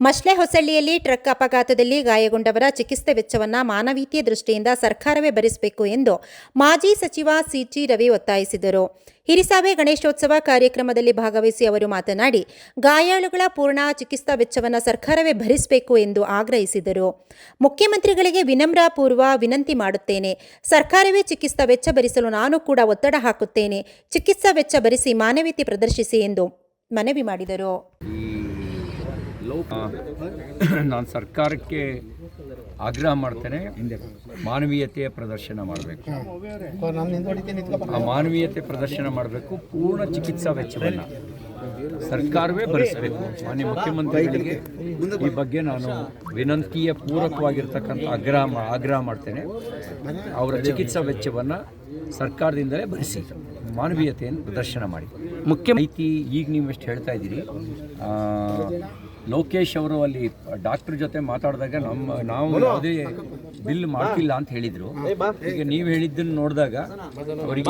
ಮಶ್ಲೆ ಹೊಸಳ್ಳಿಯಲ್ಲಿ truck ಅಪಘಾತದಲ್ಲಿ ಗಾಯಗೊಂಡವರ ಚಿಕಿತ್ಸೆ ವೆಚ್ಚವನ್ನು ಮಾನವೀಯತೆ ದೃಷ್ಟಿಯಿಂದ ಸರ್ಕಾರವೇ ಭರಿಸಬೇಕು ಎಂದು ಮಾಜಿ ಸಚಿವ ಸಿಟಿ ರವಿ ಒತ್ತಾಯಿಸಿದರು. ಹಿರಿಸಾವೆ ಗಣೇಶೋತ್ಸವ ಕಾರ್ಯಕ್ರಮದಲ್ಲಿ ಭಾಗವಹಿಸಿ ಅವರು ಮಾತನಾಡಿ, ಗಾಯಾಳುಗಳ ಪೂರ್ಣ ಚಿಕಿತ್ಸಾ ವೆಚ್ಚವನ್ನು ಸರ್ಕಾರವೇ ಭರಿಸಬೇಕು ಎಂದು ಆಗ್ರಹಿಸಿದರು. ಮುಖ್ಯಮಂತ್ರಿಗಳಿಗೆ ವಿನಮ್ರ ಪೂರ್ವ ವಿನಂತಿ ಮಾಡುತ್ತೇನೆ, ಸರ್ಕಾರವೇ ಚಿಕಿತ್ಸಾ ವೆಚ್ಚ ಭರಿಸಲು ನಾನು ಕೂಡ ಒತ್ತಡ ಹಾಕುತ್ತೇನೆ, ಚಿಕಿತ್ಸಾ ವೆಚ್ಚ ಭರಿಸಿ ಮಾನವೀಯತೆ ಪ್ರದರ್ಶಿಸಿ ಎಂದು ಮನವಿ ಮಾಡಿದರು. ನಾನು ಸರ್ಕಾರಕ್ಕೆ ಆಗ್ರಹ ಮಾಡ್ತೇನೆ ಮಾನವೀಯತೆಯ ಪ್ರದರ್ಶನ ಮಾಡಬೇಕು. ಆ ಮಾನವೀಯತೆ ಪ್ರದರ್ಶನ ಮಾಡಬೇಕು, ಪೂರ್ಣ ಚಿಕಿತ್ಸಾ ವೆಚ್ಚವನ್ನು ಸರ್ಕಾರವೇ ಭರಿಸಬೇಕು. ಮಾನ್ಯ ಮುಖ್ಯಮಂತ್ರಿಗಳಿಗೆ ಈ ಬಗ್ಗೆ ನಾನು ವಿನಂತಿಯ ಪೂರಕವಾಗಿರ್ತಕ್ಕಂಥ ಆಗ್ರಹ ಆಗ್ರಹ ಮಾಡ್ತೇನೆ. ಅವರ ಚಿಕಿತ್ಸಾ ವೆಚ್ಚವನ್ನು ಸರ್ಕಾರದಿಂದಲೇ ಭರಿಸಿ ಮಾನವೀಯತೆಯನ್ನು ಪ್ರದರ್ಶನ ಮಾಡಿ. ಮುಖ್ಯ ಮಾಹಿತಿ ಈಗ ನೀವು ಎಷ್ಟು ಹೇಳ್ತಾ ಇದ್ದೀರಿ? ಆ, ಲೋಕೇಶ್ ಅವರು ಅಲ್ಲಿ ಡಾಕ್ಟರ್ ಜೊತೆ ಮಾತಾಡಿದಾಗ ನಮ್ಮ ನಾವು ಯಾವುದೇ ಬಿಲ್ ಮಾಡ್ತಿಲ್ಲ ಅಂತ ಹೇಳಿದರು. ಈಗ ನೀವು ಹೇಳಿದ್ದನ್ನು ನೋಡಿದಾಗ ಅವರಿಗೆ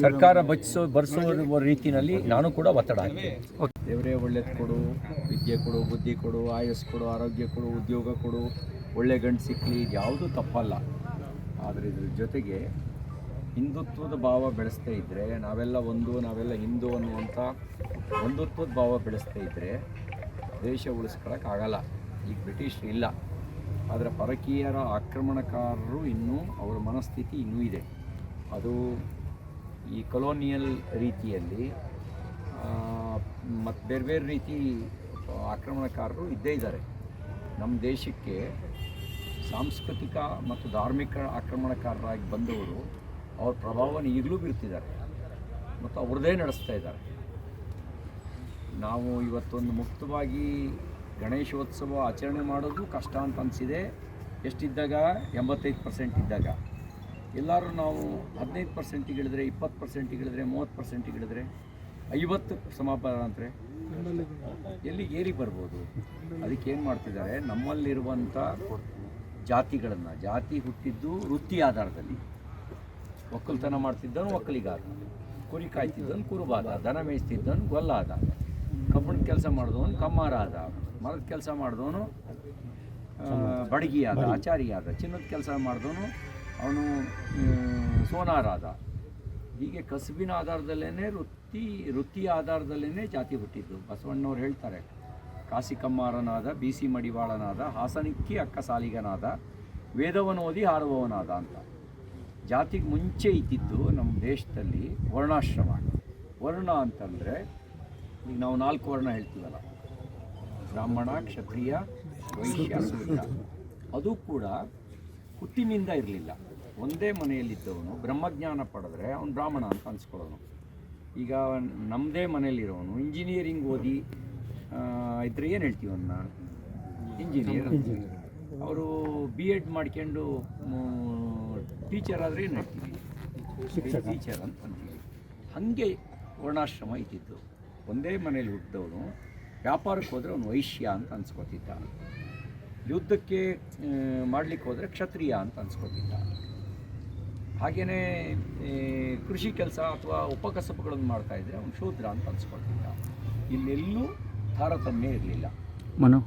ಸರ್ಕಾರ ಬಚ್ಚಿಸೋ ಬರೆಸೋ ರೀತಿಯಲ್ಲಿ ನಾನು ಕೂಡ ಒತ್ತಡ ಹಾಕ್ತೀನಿ. ದೇವರೇ ಒಳ್ಳೇದು ಕೊಡು. ವಿದ್ಯೆ ಕೊಡು ಬುದ್ಧಿ ಕೊಡು ಆಯಸ್ಸು ಕೊಡು ಆರೋಗ್ಯ ಕೊಡು ಉದ್ಯೋಗ ಕೊಡು. ಒಳ್ಳೆ ಗಂಡು ಸಿಕ್ಕಲಿ ಇದು ಯಾವುದೂ ತಪ್ಪಲ್ಲ. ಆದರೆ ಇದ್ರ ಜೊತೆಗೆ ಹಿಂದುತ್ವದ ಭಾವ ಬೆಳೆಸ್ತಾ ಇದ್ದರೆ ನಾವೆಲ್ಲ ಒಂದು, ನಾವೆಲ್ಲ ಹಿಂದೂ ಅನ್ನುವಂಥ ಒಂದುತ್ವದ ಭಾವ ಬೆಳೆಸ್ತಾ ಇದ್ದರೆ ದೇಶ ಉಳಿಸ್ಕೊಳಕ್ಕಾಗಲ್ಲ ಈಗ ಬ್ರಿಟಿಷ್ ಇಲ್ಲ. ಆದರೆ ಪರಕೀಯರ ಆಕ್ರಮಣಕಾರರು ಇನ್ನೂ, ಅವರ ಮನಸ್ಥಿತಿ ಇನ್ನೂ ಇದೆ. ಅದು ಈ ಕೊಲೋನಿಯಲ್ ರೀತಿಯಲ್ಲಿ ಮತ್ತು ಬೇರೆ ಬೇರೆ ರೀತಿ ಆಕ್ರಮಣಕಾರರು ಇದ್ದೇ ಇದ್ದಾರೆ. ನಮ್ಮ ದೇಶಕ್ಕೆ ಸಾಂಸ್ಕೃತಿಕ ಮತ್ತು ಧಾರ್ಮಿಕ ಆಕ್ರಮಣಕಾರರಾಗಿ ಬಂದವರು ಅವ್ರ ಪ್ರಭಾವವನ್ನು ಈಗಲೂ ಬೀರ್ತಿದ್ದಾರೆ ಮತ್ತು ಅವ್ರದ್ದೇ ನಡೆಸ್ತಾ ಇದ್ದಾರೆ. ನಾವು ಇವತ್ತೊಂದು ಮುಕ್ತವಾಗಿ ಗಣೇಶೋತ್ಸವ ಆಚರಣೆ ಮಾಡೋದು ಕಷ್ಟ ಅಂತ ಅನಿಸಿದೆ. ಎಷ್ಟಿದ್ದಾಗ? ಎಂಬತ್ತೈದು ಪರ್ಸೆಂಟ್ ಇದ್ದಾಗ. ಎಲ್ಲರೂ ನಾವು ಹದಿನೈದು ಪರ್ಸೆಂಟಿಗೆ ಇಳಿದ್ರೆ ಇಪ್ಪತ್ತು ಪರ್ಸೆಂಟಿಗೆ ಇಳಿದ್ರೆ ಮೂವತ್ತು ಪರ್ಸೆಂಟಿಗೆ ಇಳಿದ್ರೆ ಐವತ್ತು ಸಮಾಪನ ಅಂದರೆ ಎಲ್ಲಿ ಏರಿ ಬರ್ಬೋದು? ಅದಕ್ಕೆ ಏನು ಮಾಡ್ತಿದ್ದಾರೆ? ನಮ್ಮಲ್ಲಿರುವಂಥ ಜಾತಿಗಳನ್ನು, ಜಾತಿ ಹುಟ್ಟಿದ್ದು ವೃತ್ತಿ ಆಧಾರದಲ್ಲಿ. ಒಕ್ಕಲ್ತನ ಮಾಡ್ತಿದ್ದನು ಒಕ್ಕಲಿಗಾದ. ಕುರಿ ಕಾಯ್ತಿದ್ದನು ಕುರುಬಾದ ದನ ಮೇಯಿಸ್ತಿದ್ದನು ಗೊಲ್ಲಾದ. ಕಬ್ಬಣದ ಕೆಲಸ ಮಾಡಿದವನು ಕಮ್ಮಾರ ಆದ ಮರದ ಕೆಲಸ ಮಾಡಿದವನು ಬಡಗಿಯಾದ ಆಚಾರಿಯಾದ. ಆಚಾರಿ ಚಿನ್ನದ ಕೆಲಸ ಮಾಡಿದವನು ಅವನು ಸೋನಾರಾದ. ಹೀಗೆ ಕಸುಬಿನ ಆಧಾರದಲ್ಲೇ ವೃತ್ತಿ ವೃತ್ತಿ ಆಧಾರದಲ್ಲೇ ಜಾತಿ ಹುಟ್ಟಿದ್ದು. ಬಸವಣ್ಣವ್ರು ಹೇಳ್ತಾರೆ ಕಾಸಿ ಕಮ್ಮಾರನಾದ ಬಿ ಸಿ ಮಡಿವಾಳನಾದ ಹಾಸನಿಕ್ಕಿ ಅಕ್ಕ ಸಾಲಿಗನಾದ ವೇದವನ್ನು ಓದಿ ಹಾಡುವವನಾದ ಅಂತ. ಜಾತಿಗೆ ಮುಂಚೆ ಇದ್ದಿದ್ದು ನಮ್ಮ ದೇಶದಲ್ಲಿ ವರ್ಣಾಶ್ರಮ ವರ್ಣ ಅಂತಂದರೆ ಈಗ ನಾವು ನಾಲ್ಕು ವರ್ಣ ಹೇಳ್ತೀವಲ್ಲ. ಬ್ರಾಹ್ಮಣ ಕ್ಷತ್ರಿಯ ವೈಶ್ಯ ಶೂದ್ರ. ಅದು ಕೂಡ ಹುಟ್ಟಿನಿಂದ ಇರಲಿಲ್ಲ. ಒಂದೇ ಮನೆಯಲ್ಲಿದ್ದವನು ಬ್ರಹ್ಮಜ್ಞಾನ ಪಡೆದ್ರೆ ಅವನು ಬ್ರಾಹ್ಮಣ ಅಂತ ಅನ್ಸ್ಕೊಳ್ಳೋನು. ಈಗ ನಮ್ಮದೇ ಮನೆಯಲ್ಲಿರೋನು ಇಂಜಿನಿಯರಿಂಗ್ ಓದಿ ಇದ್ದರೆ ಇದ್ರೆ ಏನು ಹೇಳ್ತೀವಿ ಅವನ್ನ ಇಂಜಿನಿಯರ್. ಅವರು ಬಿ ಎಡ್ ಮಾಡ್ಕೊಂಡು ಟೀಚರ್ ಆದರೆ ಏನು ಹೇಳ್ತೀವಿ ಟೀಚರ್ ಅಂತ ಅಂತೀವಿ ಹಾಗೆ ವರ್ಣಾಶ್ರಮ ಇದ್ದಿದ್ದು. ಒಂದೇ ಮನೇಲಿ ಹುಟ್ಟಿದವನು ವ್ಯಾಪಾರಕ್ಕೆ ಹೋದರೆ ಅವನು ವೈಶ್ಯ ಅಂತ ಅನ್ಸ್ಕೊತಿದ್ದ ಯುದ್ಧಕ್ಕೆ ಮಾಡಲಿಕ್ಕೆ ಹೋದರೆ ಕ್ಷತ್ರಿಯ ಅಂತ ಅನ್ಸ್ಕೊತಿದ್ದ ಹಾಗೆಯೇ ಕೃಷಿ ಕೆಲಸ ಅಥವಾ ಉಪಕಸಬುಗಳನ್ನು ಮಾಡ್ತಾ ಇದ್ದರೆ ಅವನು ಶೂದ್ರ ಅಂತ ಅನ್ಸ್ಕೊಳ್ತಿದ್ದ ಇಲ್ಲೆಲ್ಲೂ ತಾರತಮ್ಯ ಇರಲಿಲ್ಲ. ಮನು